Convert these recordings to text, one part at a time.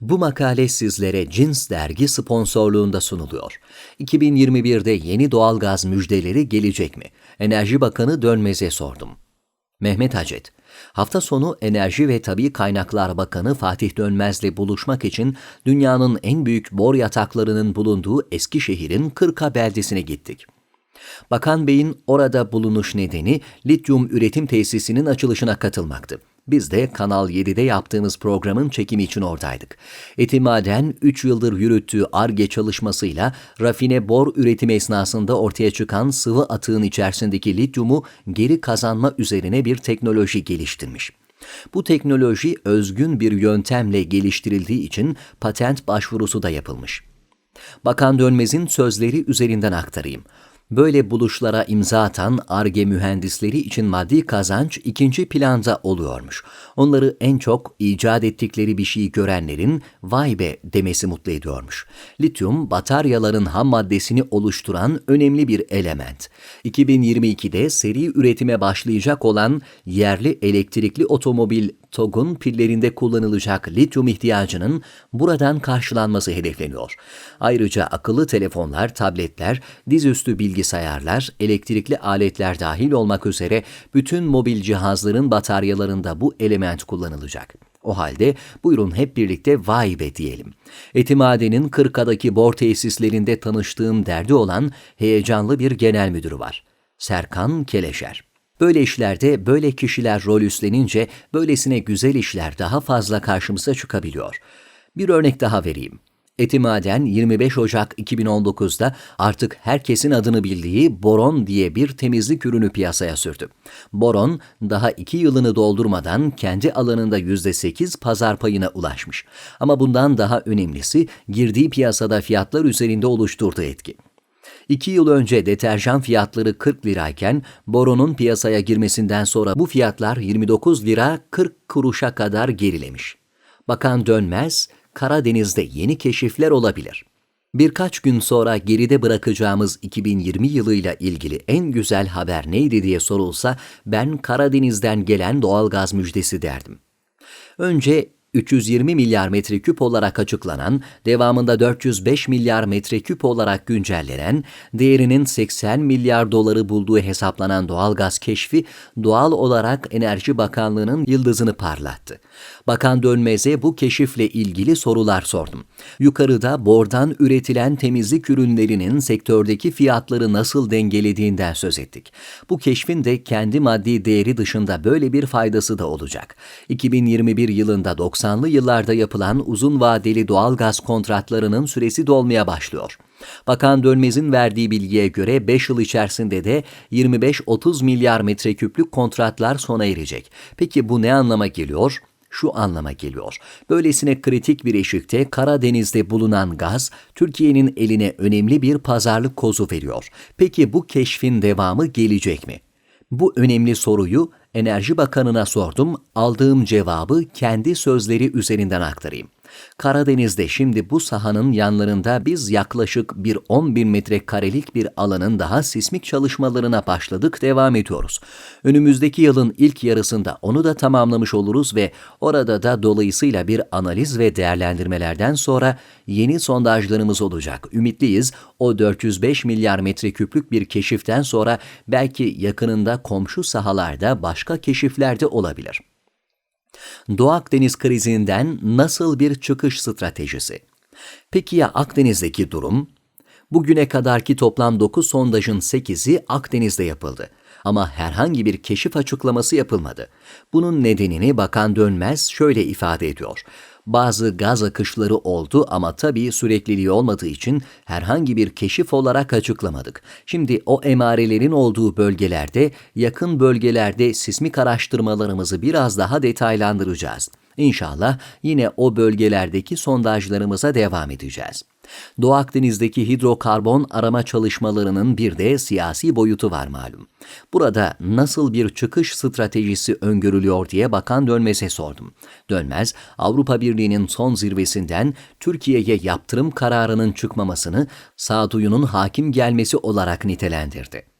Bu makale sizlere Cins Dergi sponsorluğunda sunuluyor. 2021'de yeni doğalgaz müjdeleri gelecek mi? Enerji Bakanı Dönmez'e sordum. Mehmet Hacet, hafta sonu Enerji ve Tabi Kaynaklar Bakanı Fatih Dönmez'le buluşmak için dünyanın en büyük bor yataklarının bulunduğu Eskişehir'in Kırka beldesine gittik. Bakan Bey'in orada bulunuş nedeni lityum üretim tesisinin açılışına katılmaktı. Biz de Kanal 7'de yaptığımız programın çekimi için oradaydık. Etimaden 3 yıldır yürüttüğü ARGE çalışmasıyla rafine bor üretimi esnasında ortaya çıkan sıvı atığın içerisindeki lityumu geri kazanma üzerine bir teknoloji geliştirmiş. Bu teknoloji özgün bir yöntemle geliştirildiği için patent başvurusu da yapılmış. Bakan Dönmez'in sözleri üzerinden aktarayım. Böyle buluşlara imza atan ARGE mühendisleri için maddi kazanç ikinci planda oluyormuş. Onları en çok icat ettikleri bir şeyi görenlerin vay be demesi mutlu ediyormuş. Lityum, bataryaların ham maddesini oluşturan önemli bir element. 2022'de seri üretime başlayacak olan yerli elektrikli otomobil TOG'un pillerinde kullanılacak lityum ihtiyacının buradan karşılanması hedefleniyor. Ayrıca akıllı telefonlar, tabletler, dizüstü bilgisayarlar, elektrikli aletler dahil olmak üzere bütün mobil cihazların bataryalarında bu element kullanılacak. O halde buyurun hep birlikte vay be diyelim. Etimade'nin Kırka'daki bor tesislerinde tanıştığım derdi olan heyecanlı bir genel müdürü var. Serkan Keleşer. Böyle işlerde böyle kişiler rol üstlenince böylesine güzel işler daha fazla karşımıza çıkabiliyor. Bir örnek daha vereyim. Etimaden 25 Ocak 2019'da artık herkesin adını bildiği boron diye bir temizlik ürünü piyasaya sürdü. Boron daha 2 yılını doldurmadan kendi alanında %8 pazar payına ulaşmış. Ama bundan daha önemlisi girdiği piyasada fiyatlar üzerinde oluşturduğu etki. 2 yıl önce deterjan fiyatları 40 lirayken boronun piyasaya girmesinden sonra bu fiyatlar 29 lira 40 kuruşa kadar gerilemiş. Bakan Dönmez, Karadeniz'de yeni keşifler olabilir. Birkaç gün sonra geride bırakacağımız 2020 yılıyla ilgili en güzel haber neydi diye sorulsa ben Karadeniz'den gelen doğalgaz müjdesi derdim. Önce 320 milyar metreküp olarak açıklanan, devamında 405 milyar metreküp olarak güncellenen, değerinin 80 milyar doları bulduğu hesaplanan doğalgaz keşfi doğal olarak Enerji Bakanlığı'nın yıldızını parlattı. Bakan Dönmez'e bu keşifle ilgili sorular sordum. Yukarıda bordan üretilen temizlik ürünlerinin sektördeki fiyatları nasıl dengelediğinden söz ettik. Bu keşfin de kendi maddi değeri dışında böyle bir faydası da olacak. 2021 yılında 90 90'lı yıllarda yapılan uzun vadeli doğal gaz kontratlarının süresi dolmaya başlıyor. Bakan Dönmez'in verdiği bilgiye göre 5 yıl içerisinde de 25-30 milyar metreküplük kontratlar sona erecek. Peki bu ne anlama geliyor? Şu anlama geliyor. Böylesine kritik bir eşikte Karadeniz'de bulunan gaz Türkiye'nin eline önemli bir pazarlık kozu veriyor. Peki bu keşfin devamı gelecek mi? Bu önemli soruyu Enerji Bakanı'na sordum, aldığım cevabı kendi sözleri üzerinden aktarayım. Karadeniz'de şimdi bu sahanın yanlarında biz yaklaşık bir 10 bin metrekarelik bir alanın daha sismik çalışmalarına başladık, devam ediyoruz. Önümüzdeki yılın ilk yarısında onu da tamamlamış oluruz ve orada da dolayısıyla bir analiz ve değerlendirmelerden sonra yeni sondajlarımız olacak. Ümitliyiz o 405 milyar metreküplük bir keşiften sonra belki yakınında komşu sahalarda başka keşiflerde olabilir. Doğu Akdeniz krizinden nasıl bir çıkış stratejisi? Peki ya Akdeniz'deki durum? Bugüne kadarki toplam 9 sondajın 8'i Akdeniz'de yapıldı. Ama herhangi bir keşif açıklaması yapılmadı. Bunun nedenini Bakan Dönmez şöyle ifade ediyor. Bazı gaz akışları oldu ama tabii sürekliliği olmadığı için herhangi bir keşif olarak açıklamadık. Şimdi o emarelerin olduğu bölgelerde, yakın bölgelerde sismik araştırmalarımızı biraz daha detaylandıracağız. İnşallah yine o bölgelerdeki sondajlarımıza devam edeceğiz. Doğu Akdeniz'deki hidrokarbon arama çalışmalarının bir de siyasi boyutu var malum. Burada nasıl bir çıkış stratejisi öngörülüyor diye Bakan Dönmez'e sordum. Dönmez, Avrupa Birliği'nin son zirvesinden Türkiye'ye yaptırım kararının çıkmamasını sağduyunun hakim gelmesi olarak nitelendirdi.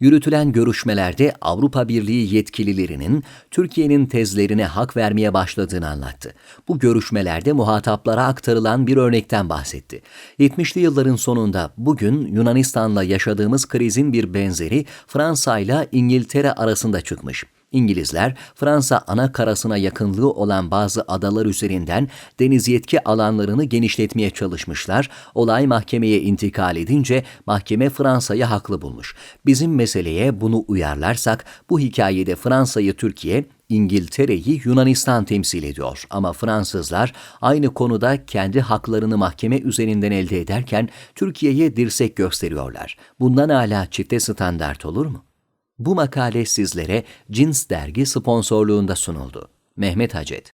Yürütülen görüşmelerde Avrupa Birliği yetkililerinin Türkiye'nin tezlerine hak vermeye başladığını anlattı. Bu görüşmelerde muhataplara aktarılan bir örnekten bahsetti. 70'li yılların sonunda bugün Yunanistan'la yaşadığımız krizin bir benzeri Fransa ile İngiltere arasında çıkmış. İngilizler Fransa ana karasına yakınlığı olan bazı adalar üzerinden deniz yetki alanlarını genişletmeye çalışmışlar. Olay mahkemeye intikal edince mahkeme Fransa'yı haklı bulmuş. Bizim meseleye bunu uyarlarsak bu hikayede Fransa'yı Türkiye, İngiltere'yi Yunanistan temsil ediyor ama Fransızlar aynı konuda kendi haklarını mahkeme üzerinden elde ederken Türkiye'ye dirsek gösteriyorlar. Bundan hala çifte standart olur mu? Bu makale sizlere Cins dergi sponsorluğunda sunuldu. Mehmet Hacet